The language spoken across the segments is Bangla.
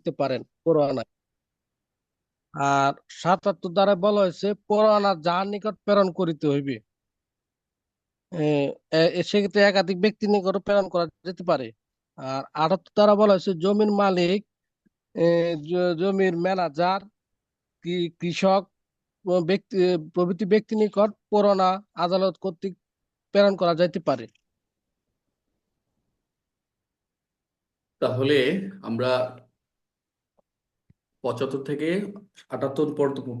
দিতে পারেন পরোয়ানায়। আর সাতাত্তর দ্বারা বলা হয়েছে পরোয়ানা যার নিকট প্রেরণ করিতে হইবে সেক্ষেত্রে একাধিক ব্যক্তি নিকট প্রেরণ করা যেতে পারে। আর আটাত্তর দ্বারা বলা হয়েছে, জমির মালিক জমির ম্যানেজার কৃষক ব্যক্তি প্রভৃতি ব্যক্তি নিকট পরোয়ানা আদালত কর্তৃক প্রেরণ করা যাইতে পারে। তাহলে আমরা পঁচাত্তর থেকে আটাত্তর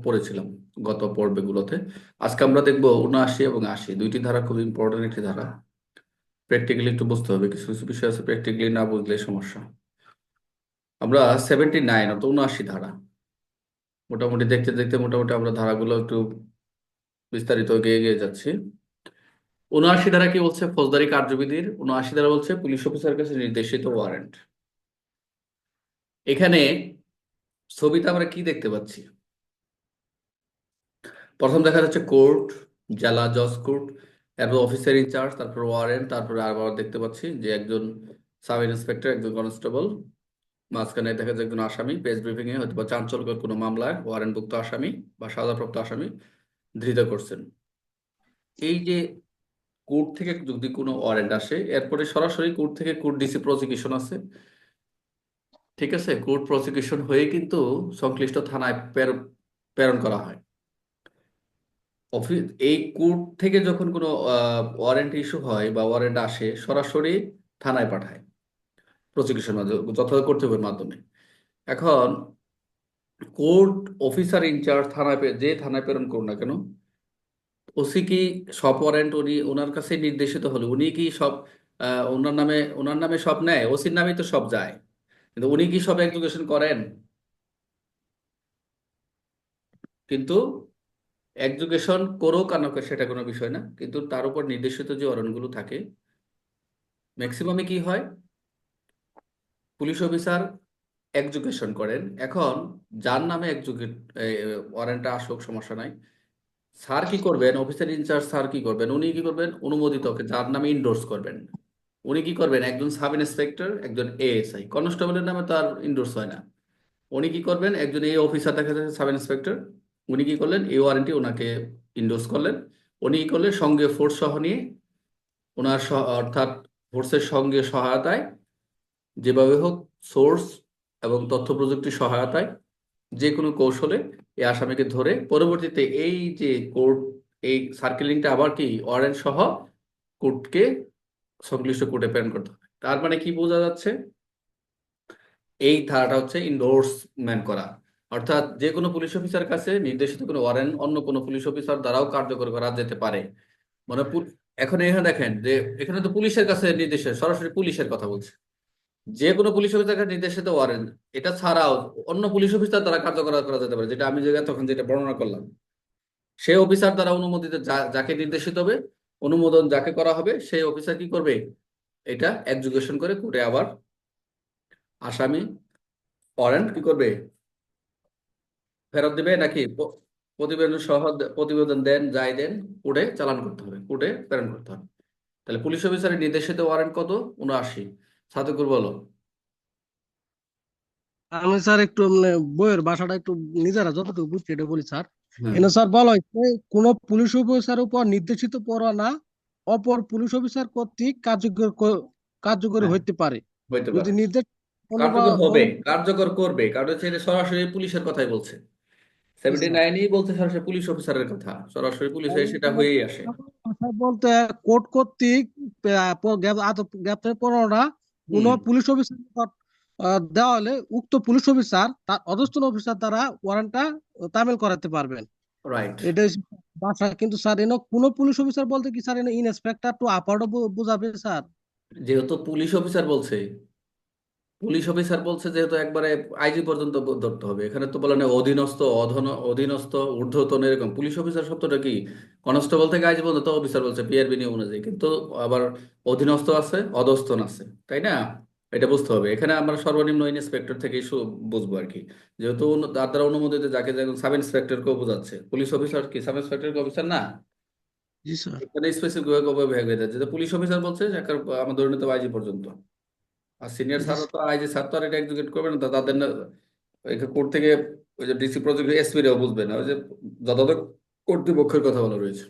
পড়েছিলাম গত পর্বগুলোতে। আজকে আমরা দেখব উনআশি এবং আশি। দুইটি ধারা খুব ইম্পর্টেন্ট একটি ধারা। প্র্যাকটিক্যালি একটু বুঝতে হবে, কিছু কিছু বিষয় আছে প্র্যাকটিক্যালি না বুঝলে সমস্যা। আমরা সেভেন্টি নাইন অর্থাৎ উনআশি ধারা। মোটামুটি দেখতে দেখতে মোটামুটি আমরা ধারাগুলো একটু বিস্তারিত এগিয়ে যাচ্ছি। উনআশি ধারা কি বলছে? ফৌজদারি কার্যবিধির। উনআশি ধারা বলছে, পুলিশ অফিসার কাছে নির্দেশিত ওয়ারেন্ট এখানে ছবিতে আমরা কি দেখতে পাচ্ছি? প্রথম দেখা যাচ্ছে কোর্ট, জেলা জজ কোর্ট এরপর অফিসার ইনচার্জ তারপর ওয়ারেন্ট তারপরে আবার দেখতে পাচ্ছি যে একজন সাব ইন্সপেক্টর একজন কনস্টেবল মাঝখানে দেখা যাচ্ছে একজন আসামি প্রেস ব্রিফিং এ হয়তো বা চাঞ্চল্যকর কোনো মামলায় ওয়ারেন্টভুক্ত আসামি বা সাজাপ্রাপ্ত আসামি ধৃত করছেন। এই যে কোর্ট থেকে যদি কোনো ওয়ারেন্ট আসে, এরপরে সরাসরি কোর্ট থেকে কোর্ট ডিসি প্রসিকিউশন আছে। ঠিক আছে, কোর্ট প্রসিকিউশন হয়ে কিন্তু সংশ্লিষ্ট থানায় প্রের- প্রেরণ করা হয়। অফিস, এই কোর্ট থেকে যখন কোনো ওয়ারেন্ট ইস্যু হয় বা ওয়ারেন্ট আসে, সরাসরি থানায় পাঠায়। প্রসিকিউশন যথাযথ কর্তৃপক্ষের মাধ্যমে। এখন, কোর্ট অফিসার ইনচার্জ থানায় যে থানায় প্রেরণ করুন না কেন, ওসি কি সব ওয়ারেন্ট উনি, ওনার কাছে নির্দেশিত হলো, উনি কি সব ওনার নামে ওনার নামে সব নেয়? ওসির নামেই তো সব যায়। কিন্তু উনি কি সব এক্সিকিউশন করেন? কিন্তু এক্সিকিউশন করুক আর না সেটা কোনো বিষয় না, কিন্তু তার উপর নির্দেশিত যে ওয়ারেন্টগুলো থাকে ম্যাক্সিমামে কি হয়? পুলিশ অফিসার এক্সিকিউশন করেন। এখন যার নামে এক্সিকিউট ওয়ারেন্টটা আসুক, সমস্যা নাই। স্যার কি করবেন? অফিসার ইনচার্জ স্যার কি করবেন? উনি কি করবেন? অনুমোদিত যার নামে ইন্ডোর্স করবেন। উনি কি করবেন? একজন সাব ইন্সপেক্টর একজন এএসআই। কনস্টেবলের নামে তো আর ইন্ডোর্স হয় না। উনি কি করবেন? একজন এই অফিসার দেখা যাচ্ছে সাব ইন্সপেক্টর উনি কি করলেন? এই ওয়ারেন্টি ওনাকে ইন্ডোর্স করলেন। উনি কি করলেন? সঙ্গে ফোর্স সহ নিয়ে ওনার অর্থাৎ ফোর্সের সঙ্গে সহায়তায় যেভাবে হোক সোর্স এবং তথ্য প্রযুক্তির সহায়তায় যে কোনো কৌশলে এই আসামিকে ধরে পরবর্তীতে এই যে কোর্ট এই সার্কেলিংটা আবার কি ওয়ারেন্ট সহ কোর্টকে সংশ্লিষ্ট কোর্টে প্রেরণ করতে হবে। তার মানে কি বোঝা যাচ্ছে? এই ধারাটা হচ্ছে ইন্ডোর্সমেন্ট করা। অর্থাৎ যে কোনো পুলিশ অফিসার কাছে নির্দেশিত কোনো ওয়ারেন্ট অন্য কোনো পুলিশ অফিসার দ্বারাও কার্যকর করা যেতে পারে। মানে এখন এখানে দেখেন যে এখানে তো পুলিশের কাছে নির্দেশে, সরাসরি পুলিশের কথা বলছে। যে কোনো পুলিশ অফিসার নির্দেশিত ওয়ারেন্ট এটা ছাড়াও অন্য পুলিশ অফিসার দ্বারা কার্যকর করা যেতে পারে। যেটা আমি যে তখন যেটা বর্ণনা করলাম। সেই অফিসার দ্বারা অনুমোদিত যাকে নির্দেশিত হবে অনুমোদন যাকে করা হবে, সেই অফিসার কি করবে? এটা এক্সিকিউশন করে কোর্টে আবার আসামি ওয়ারেন্ট কি করবে? ফেরত দিবে নাকি প্রতিবেদন সহ প্রতিবেদন দেন, যাই দেন কোর্টে চালান করতে হবে কোর্টে প্রেরণ করতে হবে। তাহলে পুলিশ অফিসারের নির্দেশিত ওয়ারেন্ট কত? উনআশি। সাদেকুর বলো। আমি স্যার একটু মানে বইয়ের ভাষাটা একটু নিজেরা যতটুকু বুঝছি এটা বলি স্যার। স্যার বলা হয়েছে কোন পুলিশ অফিসারের উপর নির্দেশিত পরোয়ানা অপর পুলিশ অফিসার কর্তৃক কার্যকর কার্যকরী হ্যাঁ। হইতে পারে। যদি নির্দেশ কার্যকর হবে কার্যকর করবে কারণ এটা সরাসরি পুলিশের কথাই বলছে। সেভেন্টি নাইনই বলছে সরাসরি পুলিশ অফিসারের কথা। সরাসরি পুলিশে সেটা হয়েই আসে। বলতে কোর্ট কর্তৃক আহ, প- গ্রেপ- আটক- পরোয়ানা কোন পুলিশ অফিসার দেওয়া হলে উক্ত পুলিশ অফিসার তার অধস্তন অফিসার দ্বারা ওয়ারেন্টটা তামিল করাতে পারবেন। রাইট এটা ভাষা কিন্তু স্যার এনে কোন পুলিশ অফিসার বলতে কি স্যার এনে ইন্সপেক্টর টু আপারও বোঝাবে স্যার? যেহেতু পুলিশ অফিসার বলছে পুলিশ অফিসার বলছে যেহেতু একবারে আইজি পর্যন্ত ধরতে হবে। এখানে তো বলে না অধীনস্থ অধন অধীনস্থ ঊর্ধ্বতন এরকম। পুলিশ অফিসার শব্দটা কি? কনস্টেবল থেকে আইজি পর্যন্ত অফিসার বলছে পিআরবি নিয়ম অনুযায়ী। কিন্তু আবার অধীনস্থ আছে অধস্তন আছে। তাই না? এটা বুঝতে হবে। এখানে আমরা সর্বনিম্ন ইন্সপেক্টর থেকে বুঝব আর কি। যেহেতু তার দ্বারা অনুমোদিত যাকে যেমন সাব ইন্সপেক্টরকেও বোঝাচ্ছে। পুলিশ অফিসার কি? সাব ইন্সপেক্টর অফিসার না? এখানে স্পেসিফিক ভাবে ভাগ হয়ে যাচ্ছে? পুলিশ অফিসার বলছে আমরা ধরে নিতে আইজি পর্যন্ত। আর সিনিয়র জি স্যারও তো আইজি স্যার তো আর এটা এক্সিকিউট করবে না। তাদের না কোর্ট থেকে ওই যে ডিসি প্রজেক্ট এসপিরাও বুঝবে না। ওই যে যথাযথ কর্তৃপক্ষের কথা বলা রয়েছে।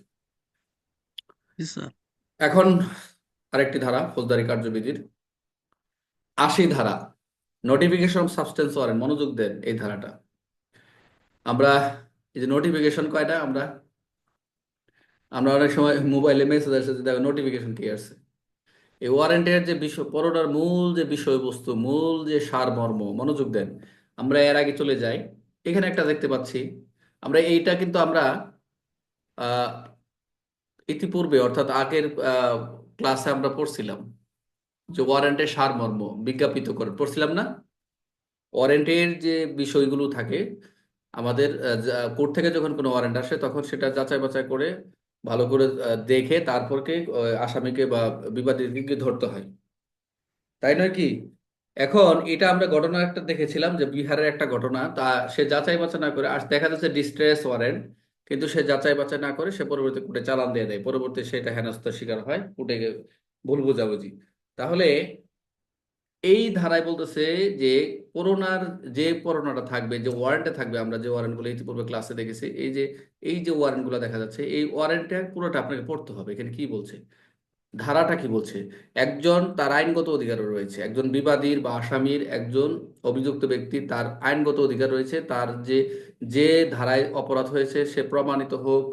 এখন আরেকটি ধারা ফৌজদারি কার্যবিধির। আশি ধারা। নোটিফিকেশন সাবস্টেন্স ওয়ারেন্ট মনোযোগ দেন এই ধারাটা। আমরা এই যে নোটিফিকেশন কয়টা আমরা? আমরা অনেক সময় মোবাইলে মেসেজ আসে যে দেখো নোটিফিকেশন কি আসছে। এই ওয়ারেন্টের যে বিষয় পড়াটার মূল যে বিষয়বস্তু, মূল যে সারমর্ম, মনোযোগ দেন। আমরা এর আগে চলে যাই। এখানে একটা দেখতে পাচ্ছি। আমরা এইটা কিন্তু আমরা ইতিপূর্বে অর্থাৎ আগের ক্লাসে আমরা পড়ছিলাম। যে ওয়ারেন্টের সারমর্ম বিজ্ঞাপিত করে। পড়ছিলাম না? ওয়ারেন্টের যে বিষয়গুলো থাকে, আমাদের কোর্ট থেকে যখন কোনো ওয়ারেন্ট আসে, তখন সেটা যাচাই বাছাই করে ভালো করে দেখে তারপরকে আসামিকে বা বিবাদীকে ধরতে হয়। তাই নয় কি? এখন এটা আমরা ঘটনা একটা দেখেছিলাম যে বিহারের একটা ঘটনা, তা সে যাচাই বাছাই না করে, আর দেখা যাচ্ছে ডিস্ট্রেস ওয়ারেন্ট কিন্তু সে যাচাই বাছাই না করে সে পরবর্তী কোর্টে চালান দিয়ে দেয়। পরবর্তী সেটা হেনস্থার শিকার হয়, কোর্টে ভুল বোঝাবুঝি। তাহলে এই ধারায় বলতেছে যে করোনার যে করোনাটা থাকবে, যে ওয়ারেন্টে থাকবে, আমরা যে ওয়ারেন্টগুলো ইতিপূর্বে ক্লাসে দেখেছি, এই যে এই যে ওয়ারেন্টগুলো দেখা যাচ্ছে, এই ওয়ারেন্টটা পুরোটা আপনাকে পড়তে হবে। এখানে কি বলছে? ধারাটা কি বলছে? একজন তার আইনগত অধিকার রয়েছে। একজন বিবাদীর বা আসামির একজন অভিযুক্ত ব্যক্তি তার আইনগত অধিকার রয়েছে। তার যে যে ধারায় অপরাধ হয়েছে সে প্রমাণিত হোক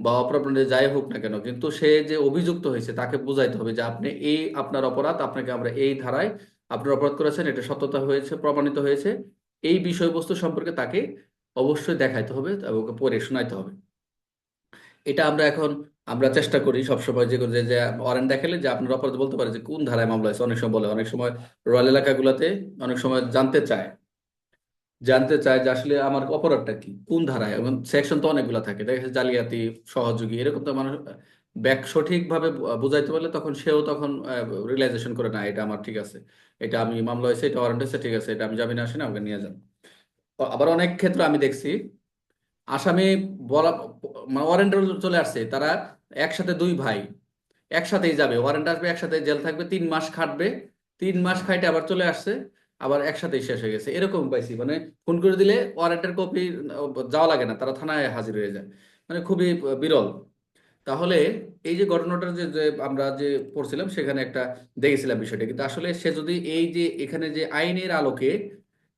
বা অপ্রমাণিত যাই হোক না কেন, কিন্তু সে যে অভিযুক্ত হয়েছে তাকে বুঝাইতে হবে যে আপনি এই আপনার অপরাধ, আপনাকে আমরা এই ধারায় আপনার অপরাধ করেছেন, এটা সত্যতা হয়েছে, প্রমাণিত হয়েছে। এই বিষয়বস্তু সম্পর্কে তাকে অবশ্যই দেখাইতে হবে এবং পড়ে শোনাইতে হবে। এটা আমরা এখন, আমরা চেষ্টা করি সবসময় যে যে যে ওয়ারেন্ট দেখালে যে আপনার অপরাধ বলতে পারে যে কোন ধারায় মামলা হয়েছে। অনেক সময় বলে, অনেক সময় রয়্যাল এলাকাগুলোতে অনেক সময় জানতে চায়। জানতে চায় যে আসলে আমার অপরাধটা কি? কোন ধারায়? এবং সেকশন তো অনেকগুলো থাকে। দেখা যাচ্ছে জালিয়াতি, সহযোগী, এরকম তো মানুষ ব্যাক সঠিকভাবে বুঝাইতে পারলে তখন সেও তখন রিয়েলাইজেশন করে, না, এটা আমার ঠিক আছে। এটা আমি মামলা হয়েছে, এটা ওয়ারেন্ট হয়েছে, ঠিক আছে, এটা আমি জামিনে আসি না, আমাকে নিয়ে যান। আবার অনেক ক্ষেত্রে আমি দেখছি আসামি বলা মানে ওয়ারেন্ট চলে আসছে, তারা একসাথে দুই ভাই একসাথেই যাবে। ওয়ারেন্ট আসবে, একসাথে জেল থাকবে, তিন মাস খাটবে। তিন মাস খাইটে আবার চলে আসছে। আবার একসাথেই শেষ হয়ে গেছে। এরকম পাইছি। মানে ফোন করে দিলে ওয়ারেন্টের কপি যাওয়া লাগে না। তারা থানায় হাজির হয়ে যায়। মানে খুবই বিরল। তাহলে এই যে ঘটনাটা যে যে আমরা যে পড়ছিলাম, সেখানে একটা দেখেছিলাম বিষয়টা। কিন্তু আসলে সে যদি এই যে, এখানে যে আইনের আলোকে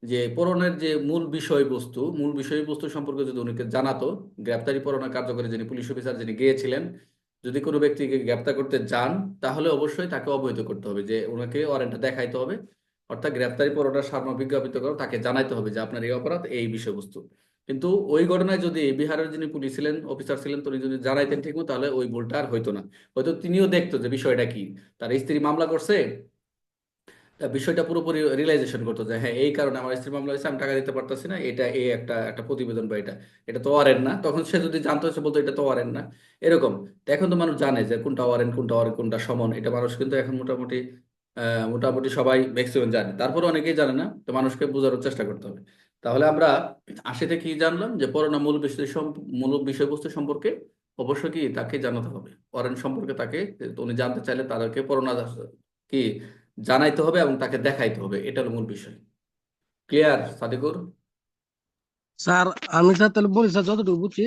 যে পরনের যে মূল বিষয়বস্তু মূল বিষয়বস্তু সম্পর্কে যদি উনিকে জানাতো, গ্রেপ্তারি পরোয়ানা কার্যকরী যিনি পুলিশ অফিসার যিনি গিয়েছিলেন, যদি কোনো ব্যক্তিকে গ্রেপ্তার করতে যান, তাহলে অবশ্যই তাকে অবহিত করতে হবে যে ওনাকে ওয়ারেন্টটা দেখাইতে হবে। অর্থাৎ গ্রেপ্তারি পরোয়ানা সারমর্ম বিজ্ঞাপিত করে তাকে জানাইতে হবে যে আপনার এই অপরাধ এই বিষয়বস্তু। কিন্তু ওই ঘটনায় যদি বিহারের যিনি পুলিশ ছিলেন অফিসার ছিলেন তিনি যদি জানাইতেন ঠিক মতো, তাহলে ওই ভুলটা আর হইতো না। হয়তো তিনিও দেখতো যে বিষয়টা কি। তার স্ত্রী মামলা করছে বিষয়টা পুরোপুরি রিয়েলাইজেশন করতো যে হ্যাঁ এই কারণে আমার স্ত্রী মামলা হয়েছে আমি টাকা দিতে পারতেছি না এটা এই একটা একটা প্রতিবেদন বা এটা এটা তো ওয়ারেন্ট না। তখন সে যদি জানতো সে বলতো এটা তো ওয়ারেন্ট না। এরকম। এখন তো মানুষ জানে যে কোনটা ওয়ারেন্ট কোনটা ওয়ারেন্ট কোনটা সমন। এটা মানুষ কিন্তু এখন মোটামুটি মোটামুটি সবাই ম্যাক্সিমাম জানে। তারপরে অনেকেই জানে না, তো মানুষকে বোঝানোর চেষ্টা করতে হবে। তাহলে আমরা আশিতে কি জানলাম? যে পড়ানো মূল বিষয় মূল বিষয়বস্তু সম্পর্কে অবশ্যই কি তাকে জানাতে হবে। ওয়ারেন্ট সম্পর্কে তাকে উনি জানতে চাইলে তাদেরকে পড়ানো কি জানাইতে হবে এবং তাকে দেখাইতে হবে। এটা হলো মূল বিষয়। ক্লিয়ার সাদিকুর? স্যার, আমি স্যার তাহলে বলি, স্যার, যতটুকু বুঝছি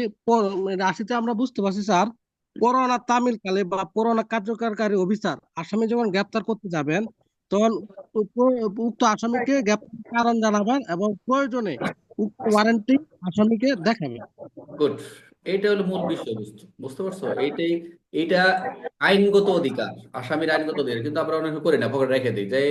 মানে আমরা বুঝতে পারছি, স্যার করোনা তামিল কালে বা করোনা কার্যকরকারী অফিসার আসামি যখন গ্রেপ্তার করতে যাবেন, তখন উক্ত আসামিকে গ্রেপ্তার কারণ জানাবেন এবং প্রয়োজনে উক্ত ওয়ারেন্টটি আসামিকে দেখাবেন। গুড এইটা হলো মূল বিষয়বস্তু। বুঝতে পারছ? এইটাই, এইটা আইনগত অধিকার, আসামির আইনগত অধিকার। কিন্তু আমরা অনেক করি না, পকেটে রেখে দিই। যে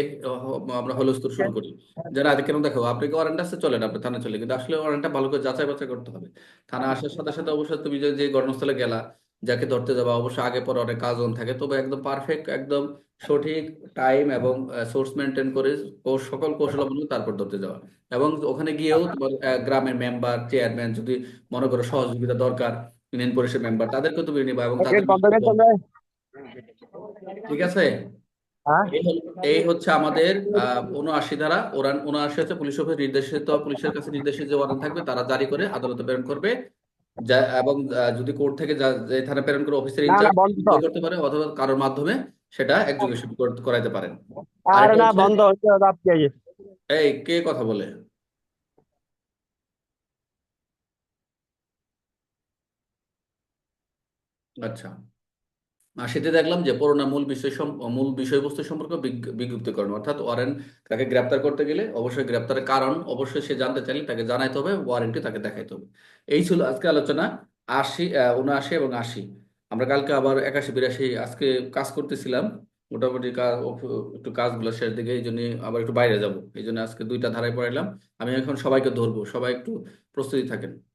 আমরা হলস্তুর শুরু করি। যে না কেন দেখো, আপনি কি ওয়ারেন্ট আছে? চলেন, আপনি থানা চলে কিন্তু আসলে ওয়ারেন্টটা ভালো করে যাচাই বাছাই করতে হবে। থানা আসার সাথে সাথে অবশ্যই তুমি যে ঘটনাস্থলে গেলা যাকে ধরতে যাবা অবশ্যই আগে পরে অনেক কাজ থাকে তবে একদম পারফেক্ট একদম সঠিক টাইম এবং সোর্স মেনটেন করে সকল কৌশল অবলম্বন তারপর ধরতে যাওয়া। এবং ওখানে গিয়েও তোমার গ্রামের মেম্বার চেয়ারম্যান যদি মনে করো সহযোগিতা দরকার ইউনিয়ন পরিষদ মেম্বার তাদেরকে তুমি নিবা এবং তাদের ঠিক আছে? হ্যাঁ। এই হচ্ছে আমাদের উনআশি ধারা। ওরা উনআশি হচ্ছে পুলিশ অফিস নির্দেশিত পুলিশের কাছে নির্দেশিত যে ওয়ারেন্ট থাকবে তারা জারি করে আদালতে প্রেরণ করবে। যা এবং যদি কোর্ট থেকে যা যে থানা প্রেরণ করে অফিসের ইনচার্জ করতে পারে অথবা কারোর মাধ্যমে সেটা এক্সিকিউশন করাইতে পারেন। আরে না বন্ধ এই কে কথা বলে? আচ্ছা। আশিতে দেখলাম যে পড়োনা মূল বিষয় মূল বিষয়বস্তু সম্পর্কে বিজ্ঞ- বিজ্ঞপ্তিকরণ, অর্থাৎ ওয়ারেন্ট তাকে গ্রেপ্তার করতে গেলে অবশ্যই গ্রেপ্তারের কারণ অবশ্যই সে জানতে চাইলে তাকে জানাইতে হবে, ওয়ারেন্টটি তাকে দেখাইতে হবে। এই ছিল আজকে আলোচনা আশি উনআশি এবং আশি। আমরা কালকে আবার একাশি, বিরাশি আজকে কাজ করতেছিলাম, মোটামুটি একটু কাজগুলো শেষ দিকে, এই জন্য আবার একটু বাইরে যাব, এই জন্য আজকে দুইটা ধারায় পড়াইলাম। আমি এখন সবাইকে ধরবো, সবাই একটু প্রস্তুতি থাকেন।